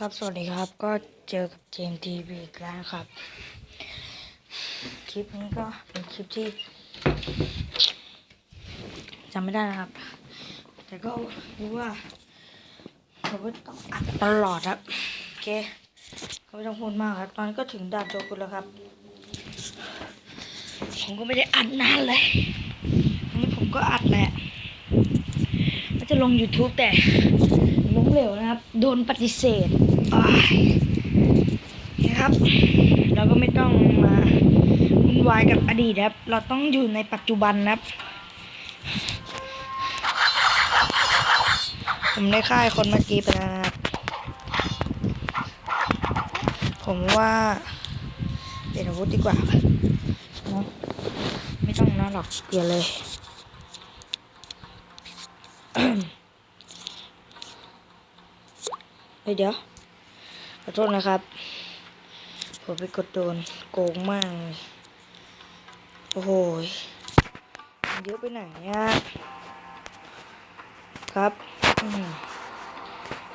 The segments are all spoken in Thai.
ครับสวัสดีครับ ก็เจอกับเจมทีวีอีกแล้วครับ คลิปนี้ก็เป็นคลิปที่จำไม่ได้นะครับ แต่ก็รู้ว่าเราก็ต้องอัดตลอดครับโอเคก็ไม่ต้องพูดมากครับ ตอนนี้ก็ถึงด่านโจกุนแล้วครับ ผมก็ไม่ได้อัดนานเลยอันนี้ผมก็อัดแหละว่าจะลง YouTube แต่ ล้มเหลวนะครับ โดนปฏิเสธนะครับ เราก็ไม่ต้องมาวุ่นวายกับอดีตครับ เราต้องอยู่ในปัจจุบันนะครับ ผมได้ค่ายคนเมื่อกี้ไปแล้วนะครับ ผมว่าเปลี่ยนอาวุธดีกว่าเนอะไม่ต้องนะหรอกเปลี่ยนเลย เฮ้ยเดี๋ยว ขอโทษนะครับ ผมไปกดโดนโกงมากเลยโอ้โหเยอะไปไหนอะครับ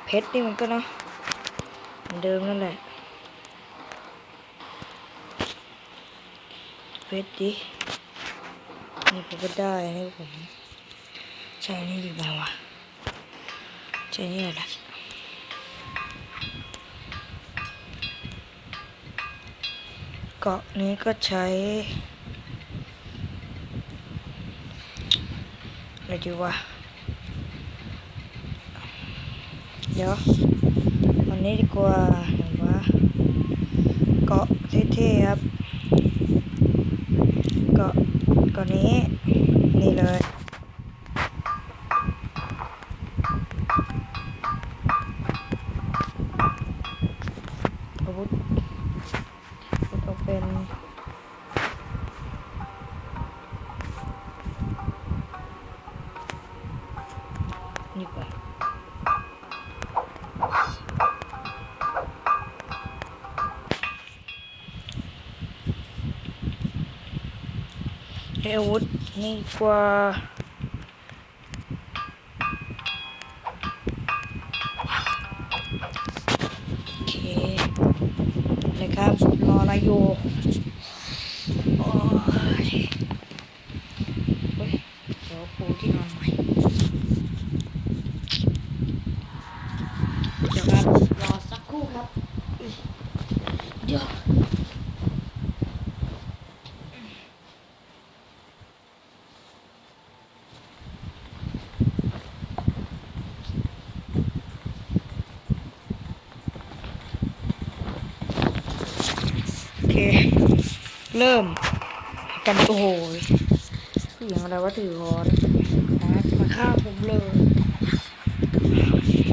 เพชรนี่มันก็เนาะเหมือนเดิมนั่นแหละ เพชรดิ นี่ผมก็ได้นี่ผม ใช้นี่ดีไหมวะ ใช้นี่แหละ เกาะนี้ก็ใช้อะไรดีวะเดี๋ยววันนี้ดีกว่าหรือว่าเกาะเท่ๆครับ เกาะเกาะนี้ เป็นนี่ก่อนเอ้อาวุธนี่กว่าโอเคเลยครับ รออะไรอยู่โอ้ยเฮ้ยเดี๋ยวปูที่นอนใหม่ เดี๋ยวครับ รอสักครู่ครับอุ๊ยเดี๋ยวโอ เริ่มกันโอ้โหยผู้หญิงอะไรว่าถือคอนนะมาฆ่าผมเลย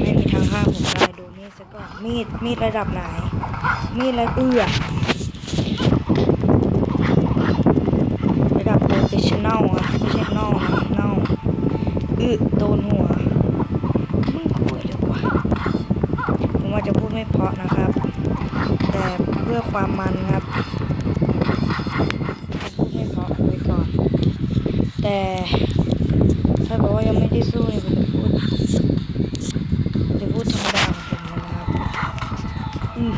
ไม่มีทางฆ่าผมได้ดูมีดซะก่อนมีดมีดระดับไหน มีดระเอื้อระดับโปรเฟชชั่นแนลอะไม่ใช่นอกนะเน่าอึโดนหัวมึงคุยเลยว่ะผมว่าจะพูดไม่เพราะนะครับ แต่เพื่อความมันครับจะพูดไม่เพราะไว้ก่อน แต่ถ้าบอกว่ายังไม่ได้สู้เนี่ยผมจะพูด จะพูดธรรมดาของผมนะครับอืม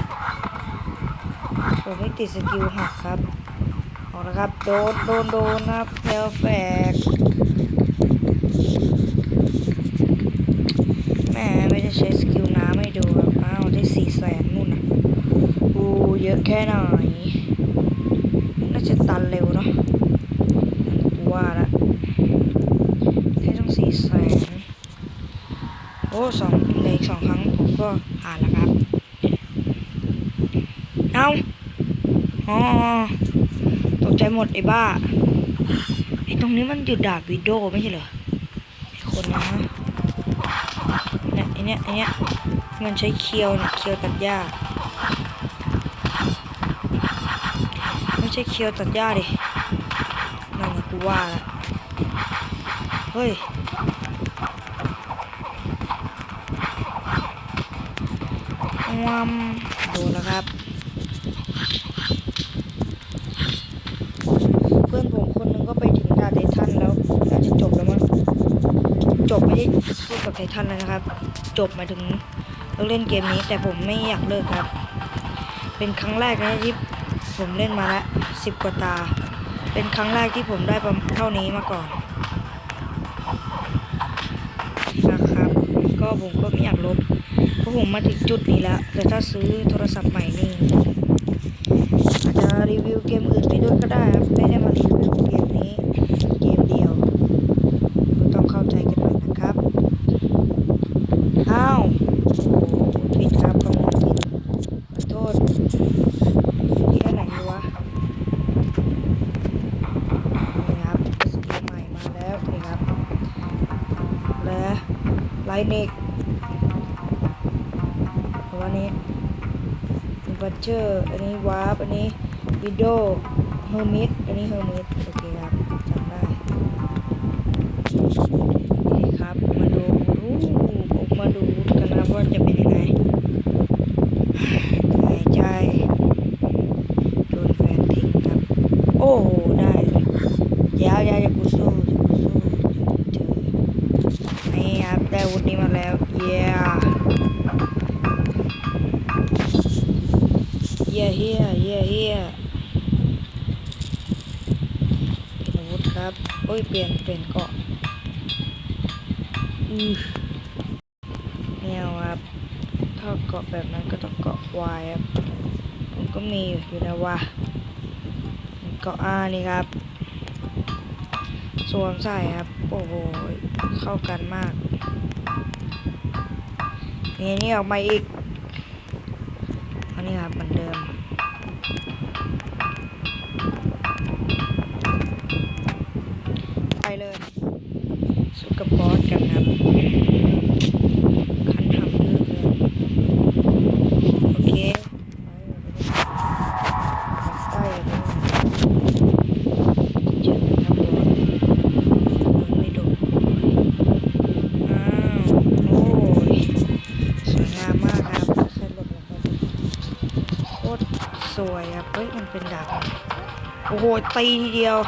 ผมไม่ติดสกิลหักครับเอาละครับ โดน โดน โดนครับเพลแฟกแม่ไม่ได้ใช้สกิลน้ำให้ดูครับอ้าวได้สี่แสนนู่นนะอูเยอะแค่ไหนน่าจะตันเร็วเนาะกูว่าละให้ต้องสี่แสนโอ้สองเลยสองครั้งผมก็ผ่านแล้วครับเอาตกใจหมดไอ้บ้า ไอ้ตรงนี้มันอยู่ดาบวิดโดไม่ใช่เหรอคนนะเนี่ยไอ้เนี่ยไอ้เนี่ยมันใช้เคียวเนี่ยเคียวตัดหญ้าไม่ใช่เคียวตัดหญ้าดินั่นกูว่าล้วเฮ้ยวามดูนะครับ เพื่อนผมคนหนึงก็ไปถึงดาบไททันแล้วน่าจะจบแล้วมั้งจบไม่ได้สู้ กับไททันแล้วนะครับ จบมาถึงลิกเล่นเกมนี้แต่ผมไม่อยากเลิกครับ เป็นครั้งแรกนะที่ผมเล่นมาล้วสิบกว่าตา เป็นครั้งแรกที่ผมได้เท่านี้มาก่อนนะครับ ก็ผมก็ไม่อยากลบเพราะผมมาถึงจุดนี้แล้ว แต่ถ้าซื้อโทรศัพท์ใหม่นี่อาจจะรีวิวเกมอื่นไปด้วยก็ได้ครับไม่ได้มารีวิว อร์อันนี้วาร์ปอันนี้วิดโดเฮอร์มิตอันนี้เฮอร์มิตโอเคครับจำได้นี่ครับ มาดูรูปมาดูกันนะว่าจะเป็นยังไงหายใจโดนแฟนทิ้งครับ โอ้โหได้เลยยาวยาวจะกูสู้จะกูสู้จะกูเจอนี่ครับได้อาวุธนี้มาแล้วเย้เย้เฮียเย้เฮียเป็นอาวุธครับโอ้ยเปลี่ยนเปลี่ยนเกาะอือแนวครับถ้าเกาะแบบนั้นก็ต้องเกาะวายครับผมก็มีอยู่อยู่นะวะเกาะอานี่ครับสวมใส่ครับ โอ้โห เข้ากันมากนี่นี่ออกมาอีก อันนี้ครับเหมือนเดิม ไปเลย สู้กับบอสกันครับ คันทำเยอะเลย โอเค ไปเลยเจอครับบอสไม่โดนอ้าว โอ้ย สวยงามมากครับแค่ลดลงไปดูโคตรสวยครับ เฮ้ยมันเป็นดาบโอ้โหตีทีเดียว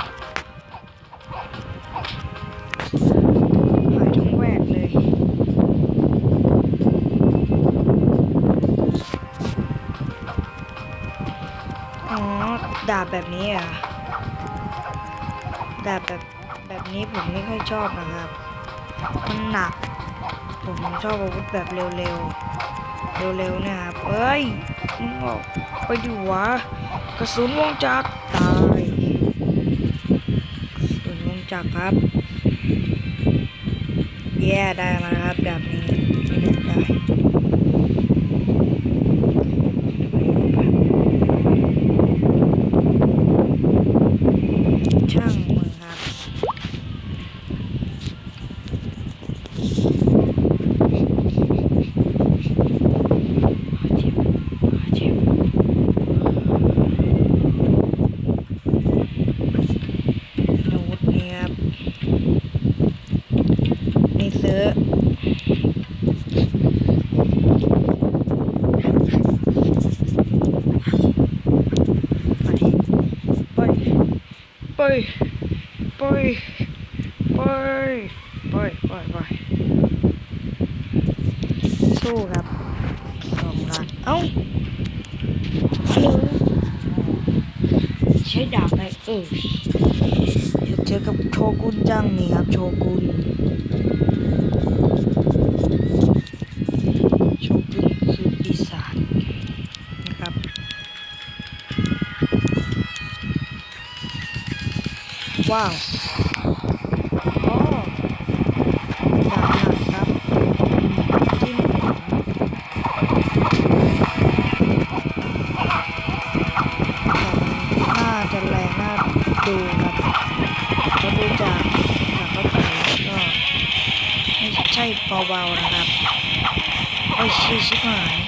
หายทั้งแหวกเลยอ๋อดาบแบบนี้เหรอะดาบแบบแบบนี้ผมไม่ค่อยชอบนะครับ มันหนัก ผมชอบอาวุธแบบเร็วๆ เร็วๆเนะครับ เอ้ยมึงออกไปดูวะก ระสุนวงจักรตายกระสุนวงจักรครับ แย่ได้มาครับแบบนี้ไม่ได้ สู้ครับสองล้านเอ้าฮัลโหลใช้ดาบอะไรเออเดี๋ยวเจอกับโชกุนจังนี่ครับ โชกุนโชกุนคือปีศาจนะครับว้าว เบาๆนะครับ โอ้ยชิบหาย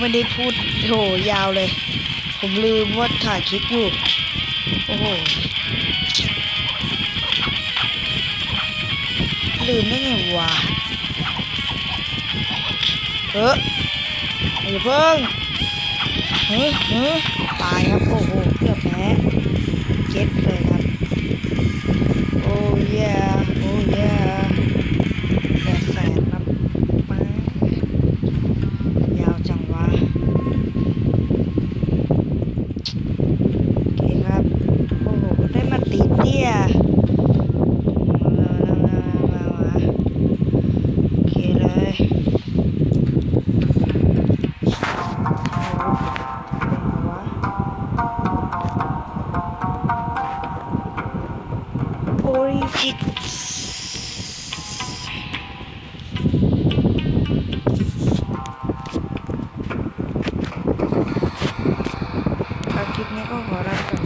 ไม่ได้พูดโหยาวเลย ผมลืมว่าถ่ายคลิปอยู่ โอ้โห ลืมได้ไงวะเอออย่าเพิ่งเฮ้ยเฮ้ยตายครับ โอ้โหเกือบแพ้เก็ตเลยครับ โอ้ยโอ้ย เนี่ย โอเคเลย โอ้ยจิตคลิปนี้ก็ขอลาไป